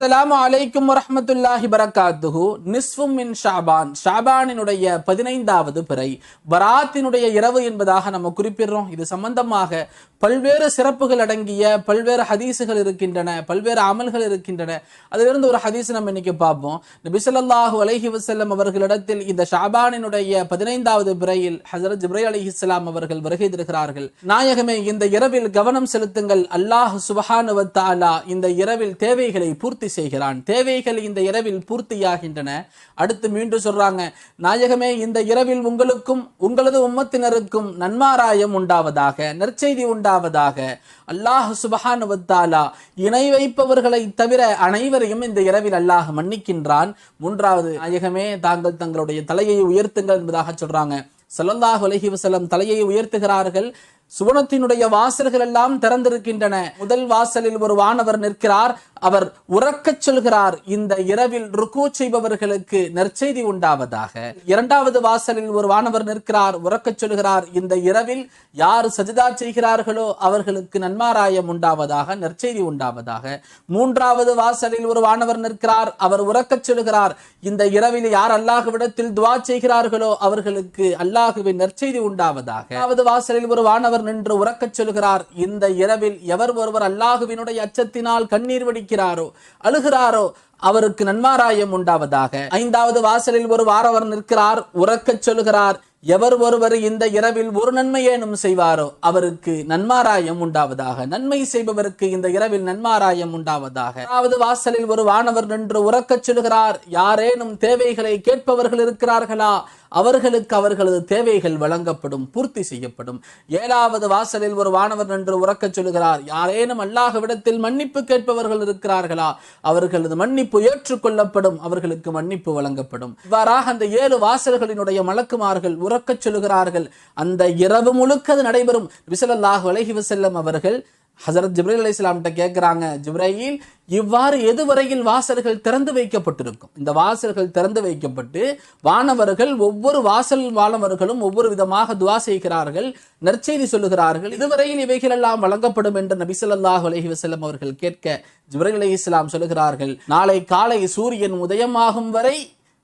அஸ்ஸலாமு அலைக்கும் வரமத்துல்லாஹி பரகாத்துஹு நிஸ்வும் மின் ஷாபான். ஷாபானினுடைய பதினைந்தாவது பிறை. பராத்தினுடைய இரவு என்பதாக நம்ம குறிப்பிடுறோம். இது சம்பந்தமாக பல்வேறு சிறப்புகள் அடங்கிய பல்வேறு ஹதீஸுகள் இருக்கின்றன பல்வேறு அமல்கள் இருக்கின்றன. அதிலிருந்து ஒரு ஹதீஸ் நம்ம இன்னைக்கு பார்ப்போம். நபிசல்லாஹு அலஹி வசல்லம் அவர்களிடத்தில் இந்த ஷாபானினுடைய பதினைந்தாவது பிறையில் ஹஜரத் ஜிப்ரைல் அலைஹிஸ்ஸலாம் அவர்கள் வருகை தருகிறார்கள். நாயகமே இந்த இரவில் கவனம் செலுத்துங்கள். அல்லாஹ் சுபஹானுவத்தாலா இந்த இரவில் தேவைகளை பூர்த்தி செய்கிறான். தேவைகள் இந்த இரவில் பூர்த்தியாகின்றன. அடுத்து மீண்டும் சொல்றாங்க நாயகமே இந்த இரவில் உங்களுக்கும் உங்களது உம்மத்தினருக்கும் நன்மாராயம் உண்டாவதாக நற்செய்தி உண்டாவதாக. அல்லாஹ் சுபஹானுவத்தாலா இணை வைப்பவர்களை தவிர அனைவரையும் இந்த இரவில் அல்லாஹ் மன்னிக்கின்றான். மூன்றாவது நாயகமே தாங்கள் தங்களுடைய தலையை உயர்த்துங்கள் என்பதாக சொல்றாங்க. ஸல்லல்லாஹு உலகி வசலம் தலையை உயர்த்துகிறார்கள். சுவனத்தினுடைய வாசல்கள் எல்லாம் திறந்திருக்கின்றன. முதல் வாசலில் ஒரு வானவர் நிற்கிறார். அவர் உறக்கச் சொல்கிறார். இந்த இரவில் ருக்கு செய்பவர்களுக்கு நற்செய்தி உண்டாவதாக. இரண்டாவது வாசலில் ஒரு வானவர் நிற்கிறார். உறக்கச் சொல்கிறார். இந்த இரவில் யார் சஜிதா செய்கிறார்களோ அவர்களுக்கு நன்மாராயம் உண்டாவதாக நற்செய்தி உண்டாவதாக. மூன்றாவது வாசலில் ஒரு வானவர் நிற்கிறார். அவர் உறக்கச் சொல்கிறார். இந்த இரவில் யார் அல்லாஹுவிடத்தில் துவா செய்கிறார்களோ அவர்களுக்கு அல்லாஹுவின் நற்செய்தி உண்டாவதாக. வாசலில் ஒரு வானவர் ஆண்டவர் நின்று உறக்கச் சொல்கிறார். இந்த இரவில் எவர் ஒருவர் அல்லாஹுவினுடைய அச்சத்தினால் கண்ணீர் வடிக்கிறாரோ அழுகிறாரோ அவருக்கு நன்மாராயம் உண்டாவதாக. ஐந்தாவது வாசலில் ஒரு வாரவர் நிற்கிறார் உறக்கச் சொல்கிறார். எவர் ஒருவர் இந்த இரவில் ஒரு நன்மையேனும் செய்வாரோ அவருக்கு நன்மாராயம் உண்டாவதாக. நன்மை செய்பவருக்கு இந்த இரவில் நன்மாராயம் உண்டாவதாக. அதாவது வாசலில் ஒரு வானவர் நின்று உறக்கச் சொல்கிறார். யாரேனும் தேவைகளை கேட்பவர்கள் இருக்கிறார்களா? அவர்களுக்கு அவர்களது தேவைகள் வழங்கப்படும் பூர்த்தி செய்யப்படும். ஏழாவது வாசலில் ஒரு வானவர் நின்று உறக்கச் சொல்கிறார் யாரேனும் அல்லாஹ்விடத்தில் மன்னிப்பு கேட்பவர்கள் இருக்கிறார்களா? அவர்களது மன்னிப்பு ஏற்றுக்கொள்ளப்படும் அவர்களுக்கு மன்னிப்பு வழங்கப்படும். இவ்வாறாக அந்த ஏழு வாசல்களினுடைய மலக்குமார்கள் உறக்கச் சொல்கிறார்கள் அந்த இரவு முழுக்க அது நடைபெறும். விசலல்லாஹு அலைஹி வஸல்லம் அவர்கள் ஹசரத் ஜிப்ரைல் அலி இஸ்லாம்கிட்ட கேட்குறாங்க ஜிப்ரையில் இவ்வாறு எதுவரையில் வாசல்கள் திறந்து வைக்கப்பட்டிருக்கும்? இந்த வாசல்கள் திறந்து வைக்கப்பட்டு வானவர்கள் ஒவ்வொரு வாசல் வானவர்களும் ஒவ்வொரு விதமாக துவா செய்கிறார்கள் நற்செய்தி சொல்லுகிறார்கள். இதுவரையில் இவைகள் எல்லாம் வழங்கப்படும் என்று நபிசல்லாஹ் அலஹி வசலம் அவர்கள் கேட்க ஜிப்ரைல் அலி இஸ்லாம் சொல்லுகிறார்கள் நாளை காலை சூரியன் உதயமாகும் வரை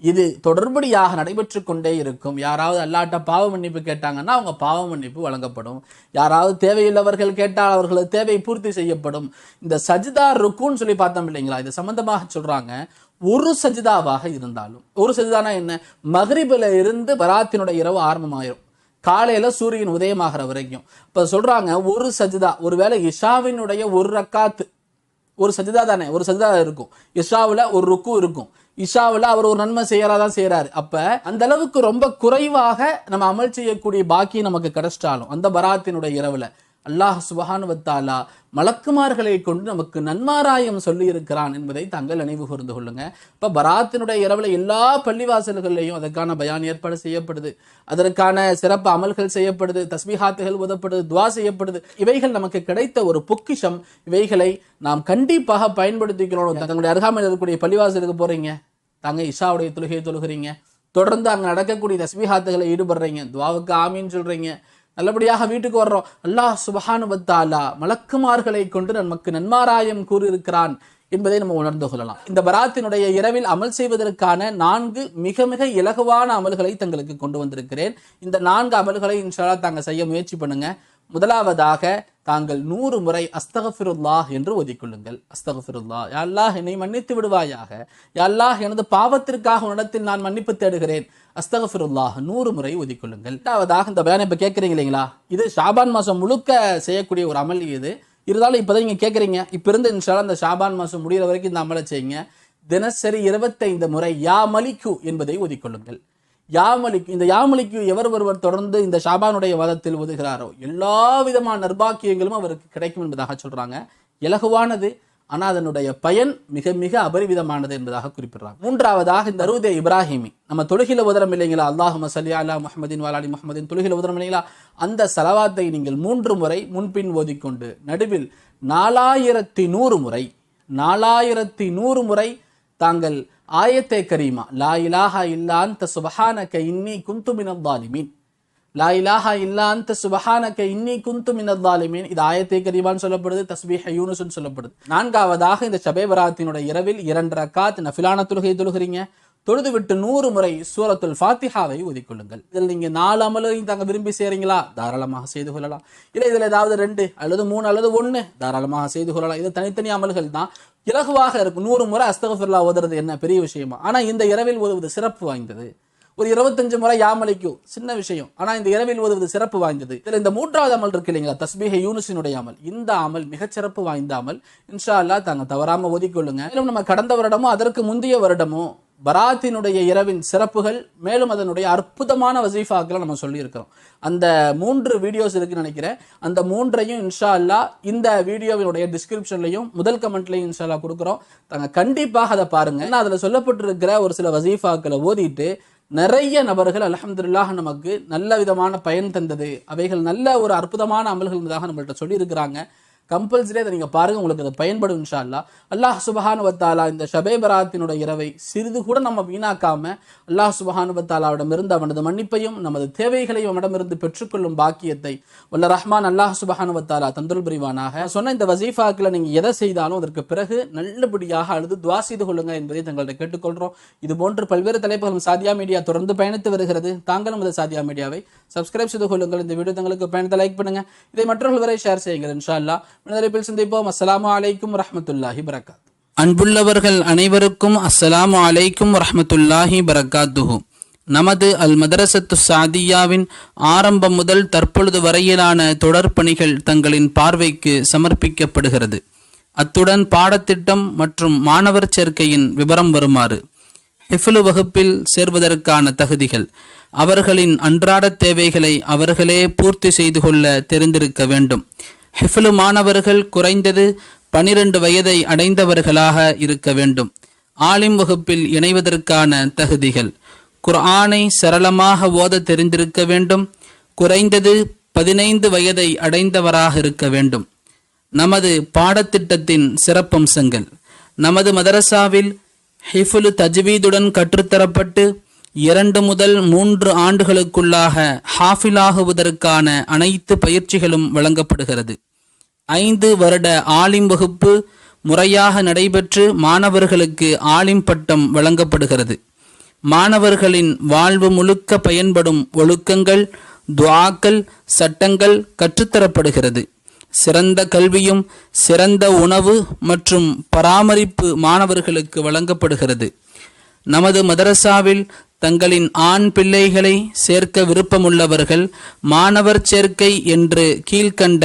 இது தொடர்படியாக நடைபெற்று கொண்டே இருக்கும். யாராவது அல்லாட்ட பாவ மன்னிப்பு கேட்டாங்கன்னா அவங்க பாவ மன்னிப்பு வழங்கப்படும். யாராவது தேவையுள்ளவர்கள் கேட்டால் அவர்களது தேவை பூர்த்தி செய்யப்படும். இந்த சஜிதா ருக்குன்னு சொல்லி பார்த்தோம் இல்லைங்களா? இது சம்பந்தமாக சொல்றாங்க. ஒரு சஜிதாவாக இருந்தாலும் ஒரு சஜிதானா என்ன? மகரிபில் இருந்து பராத்தினுடைய இரவு ஆரம்பமாயிரும். காலையில சூரியன் உதயமாகிற வரைக்கும். இப்ப சொல்றாங்க ஒரு சஜிதா ஒருவேளை இஷாவினுடைய ஒரு ரக்காத்து ஒரு சஜிதா தானே ஒரு சஜிதா இருக்கும். இஷாவில் ஒரு ருக்கு இருக்கும். இஷாவில் அவர் ஒரு நன்மை செய்யறாதான் செய்யறாரு அப்ப அந்த அளவுக்கு ரொம்ப குறைவாக நம்ம அமல் செய்யக்கூடிய பாக்கியம் நமக்கு கிடைச்சிட்டாலும் அந்த பராத்தினுடைய இரவுல. அல்லாஹ் சுபஹானுவத்தாலா மலக்குமார்களை கொண்டு நமக்கு நன்மாராயம் சொல்லி இருக்கிறான் என்பதை தாங்கள் நினைவு கூர்ந்து கொள்ளுங்க. இப்போ பராத்தினுடைய இரவில் எல்லா பள்ளிவாசல்கள்லையும் அதற்கான பயான் ஏற்பாடு செய்யப்படுது. அதற்கான சிறப்பு அமல்கள் செய்யப்படுது தஸ்மிஹாத்துகள் உதப்படுது துவா செய்யப்படுது. இவைகள் நமக்கு கிடைத்த ஒரு பொக்கிஷம். இவைகளை நாம் கண்டிப்பாக பயன்படுத்திக்கிறோம் தங்களுடைய அருகாமையில் இருக்கக்கூடிய பள்ளிவாசலுக்கு போறீங்க. தாங்க இஷாவுடைய தொழுகையை தொழுகிறீங்க. தொடர்ந்து அங்கே நடக்கக்கூடிய தஸ்மிஹாத்துகளை ஈடுபடுறீங்க. துவாவுக்கு ஆமின்னு சொல்கிறீங்க நல்லபடியாக வீட்டுக்கு வர்றோம். அல்லாஹ் சுபஹானு வத்தாலா மலக்குமார்களை கொண்டு நமக்கு நன்மாராயம் கூறியிருக்கிறான் என்பதை நம்ம உணர்ந்து கொள்ளலாம். இந்த பராத்தினுடைய இரவில் அமல் செய்வதற்கான நான்கு மிக மிக இலகுவான அமல்களை தங்களுக்கு கொண்டு வந்திருக்கிறேன். இந்த நான்கு அமல்களை இன்ஷாலா தாங்க செய்ய முயற்சி பண்ணுங்க. முதலாவதாக தாங்கள் நூறு முறை அஸ்தகஃபிருல்லாஹ் என்று ஓதிக்கொள்ளுங்கள். அஸ்தகஃபிருல்லா அல்லாஹ் என்னை மன்னித்து விடுவாயாக. அல்லாஹ் எனது பாவத்திற்காக உன்னிடத்தில் நான் மன்னிப்பு தேடுகிறேன். அஸ்தகஃபிருல்லாஹ் நூறு முறை ஒதிக்கொள்ளுங்கள் இரண்டாவதாக இந்த பயானை இப்போ கேட்குறீங்க இல்லைங்களா? இது ஷாபான் மாதம் முழுக்க செய்யக்கூடிய ஒரு அமல் இது. இருந்தாலும் இப்போதான் நீங்கள் கேட்குறீங்க இப்போ இருந்து இன்ஷால இந்த ஷாபான் மாதம் முடிகிற வரைக்கும் இந்த அமலை செய்யுங்க. தினசரி இருபத்தைந்து முறை யா மலிக்கு என்பதை ஒதிக்கொள்ளுங்கள் யாமலிக்கு இந்த யாமலிக்கு எவர் ஒருவர் தொடர்ந்து இந்த ஷாபானுடைய வாதத்தில் ஒதுகிறாரோ எல்லா விதமான நர்பாக்கியங்களும் அவருக்கு கிடைக்கும் என்பதாக சொல்றாங்க. இலகுவானது ஆனால் அதனுடைய பயன் மிக மிக அபரிவிதமானது என்பதாக குறிப்பிடுறாங்க. மூன்றாவதாக இந்த அருதே இப்ராஹிமி. நம்ம தொழுகில உதரம் இல்லைங்களா? அல்லாஹு மசல்லி அல்லா முஹமதின் வாலாலி முஹமதின் தொழுகில உதரம் இல்லைங்களா? அந்த சலவாத்தை நீங்கள் மூன்று முறை முன்பின் ஓதிக்கொண்டு நடுவில் நாலாயிரத்தி நூறு முறை நாலாயிரத்தி நூறு முறை தாங்கள் ஆயத்தே கரீமா லா இலாஹா இல்லாந்த சுபஹானக இன்னி குந்து மினல் தாலிமீன் லா இலாஹா இல்லாந்த சுபஹானக இன்னி குந்து மினத்தாலிமீன் இது ஆயத்தே கரீமான்னு சொல்லப்படுது தஸ்பீஹ யூனுஸ்னு சொல்லப்படுது. நான்காவதாக இந்த ஷபே பராத்தினுடைய இரவில் இரண்டு ரக்காத் நஃபிலான தொழுகை தொழுகிறீங்க. தொழுதுவிட்டு நூறு முறை சூரத்துல் ஃபாத்திஹாவை ஒதிக்கொள்ளுங்கள் இதில் நீங்கள் நாலு அமலையும் தாங்க விரும்பி செய்கிறீங்களா தாராளமாக செய்து கொள்ளலாம். இல்லை இதில் ஏதாவது ரெண்டு அல்லது மூணு அல்லது ஒன்று தாராளமாக செய்து கொள்ளலாம். இது தனித்தனி அமல்கள் தான். இலகுவாக இருக்கும். நூறு முறை அஸ்தகஃபிர்லா ஓதுறது என்ன பெரிய விஷயமா? ஆனால் இந்த இரவில் ஓதுவது சிறப்பு வாய்ந்தது. ஒரு இருபத்தஞ்சு முறை யாமலைக்கும் சின்ன விஷயம். ஆனால் இந்த இரவில் ஓதுவது சிறப்பு வாய்ந்தது. இதில் இந்த மூன்றாவது அமல் இருக்கு இல்லைங்களா? தஸ்பீஹ யூனிசினுடைய அமல். இந்த அமல் மிகச்சிறப்பு வாய்ந்த அமல். இன்ஷா அல்லா தாங்க தவறாமல் ஓதிக்கொள்ளுங்க. மேலும் நம்ம கடந்த வருடமும் அதற்கு முந்தைய வருடமும் பராத்தினுடைய இரவின் சிறப்புகள் மேலும் அதனுடைய அற்புதமான வசீஃபாக்களை நம்ம சொல்லியிருக்கிறோம். அந்த மூன்று வீடியோஸ் இருக்குன்னு நினைக்கிறேன். அந்த மூன்றையும் இன்ஷா அல்லா இந்த வீடியோவினுடைய டிஸ்கிரிப்ஷன்லையும் முதல் கமெண்ட்லையும் இன்ஷா அல்லா கொடுக்குறோம். தாங்க கண்டிப்பாக அதை பாருங்க. ஏன்னா அதில் சொல்லப்பட்டிருக்கிற ஒரு சில வசீஃபாக்களை ஓதிட்டு நிறைய நபர்கள் அலமதுல்லாக நமக்கு நல்ல விதமான பயன் தந்தது. அவைகள் நல்ல ஒரு அற்புதமான அமல்கள் இருந்ததாக நம்மள்கிட்ட சொல்லியிருக்கிறாங்க. கம்பல்சரி அதை நீங்கள் பாருங்கள் உங்களுக்கு அது பயன்படும் இன்ஷா அல்லாஹ் அல்லாஹ் சுபஹானு வத்தாலா இந்த ஷபேபராத்தினுடைய இரவை சிறிது கூட நம்ம வீணாக்காமல் அல்லாஹ் சுபஹானுவத்தாலாவிடமிருந்து அவனது மன்னிப்பையும் நமது தேவைகளையும் அவனிடமிருந்து பெற்றுக்கொள்ளும் பாக்கியத்தை வல்ல ரஹ்மான் அல்லாஹ் சுபஹானு வத்தாலா தந்துல் புரிவானாக. சொன்ன இந்த வசீஃபாக்கில் நீங்கள் எதை செய்தாலும் அதற்கு பிறகு நல்லபடியாக அழுது துவா செய்து கொள்ளுங்க என்பதை தங்கள்கிட்ட கேட்டுக்கொள்கிறோம் இது போன்று பல்வேறு தலைப்புகளும் சாதியா மீடியா தொடர்ந்து பயணித்து வருகிறது. தாங்களும் இந்த சாதியா மீடியாவை சப்ஸ்கிரைப் செய்து கொள்ளுங்கள். இந்த வீடியோ தங்களுக்கு பயணத்தை லைக் பண்ணுங்கள் இதை மற்றவர்கள் வரை ஷேர் செய்யுங்கள் இன்ஷா அல்லா மனிதரைப்பில் சந்திப்போம். அஸ்லாம் அலைக்கும் ரஹமத்துல்லாஹி பரகாத் அன்புள்ளவர்கள் அனைவருக்கும் அஸ்லாம் அலைக்கும் ரஹமத்துல்லாஹி பரக்காத்துஹு நமது அல் மதரசத்து சாதியாவின் ஆரம்பம் முதல் தற்பொழுது வரையிலான தொடர் பணிகள் தங்களின் பார்வைக்கு சமர்ப்பிக்கப்படுகிறது. அத்துடன் பாடத்திட்டம் மற்றும் மாணவர் சேர்க்கையின் விவரம் வருமாறு ஹிஃபிலு வகுப்பில் சேர்வதற்கான தகுதிகள் அவர்களின் அன்றாட தேவைகளை அவர்களே பூர்த்தி செய்து கொள்ள தெரிந்திருக்க வேண்டும். ஹெஃபலு மாணவர்கள் குறைந்தது பனிரெண்டு வயதை அடைந்தவர்களாக இருக்க வேண்டும். ஆலிம் வகுப்பில் இணைவதற்கான தகுதிகள். குர்ஆனை சரளமாக ஓத தெரிந்திருக்க வேண்டும். குறைந்தது பதினைந்து வயதை அடைந்தவராக இருக்க வேண்டும். நமது பாடத்திட்டத்தின் சிறப்பம்சங்கள். நமது மதரசாவில் ஹிஃபுலு தஜ்வீதுடன் கற்றுத்தரப்பட்டு இரண்டு முதல் மூன்று ஆண்டுகளுக்குள்ளாக ஹாஃபிலாகுவதற்கான அனைத்து பயிற்சிகளும் வழங்கப்படுகிறது. ஐந்து வருட ஆலிம் வகுப்பு முறையாக நடைபெற்று மாணவர்களுக்கு ஆலிம் பட்டம் வழங்கப்படுகிறது. மாணவர்களின் வாழ்வு முழுக்க பயன்படும் ஒழுக்கங்கள் துவாக்கள் சட்டங்கள் கற்றுத்தரப்படுகிறது. சிறந்த கல்வியும் சிறந்த உணவு மற்றும் பராமரிப்பு மாணவர்களுக்கு வழங்கப்படுகிறது. நமது மதரசாவில் தங்களின் ஆண் பிள்ளைகளை சேர்க்க விருப்பமுள்ளவர்கள் மாணவர் சேர்க்கை என்று கீழ்கண்ட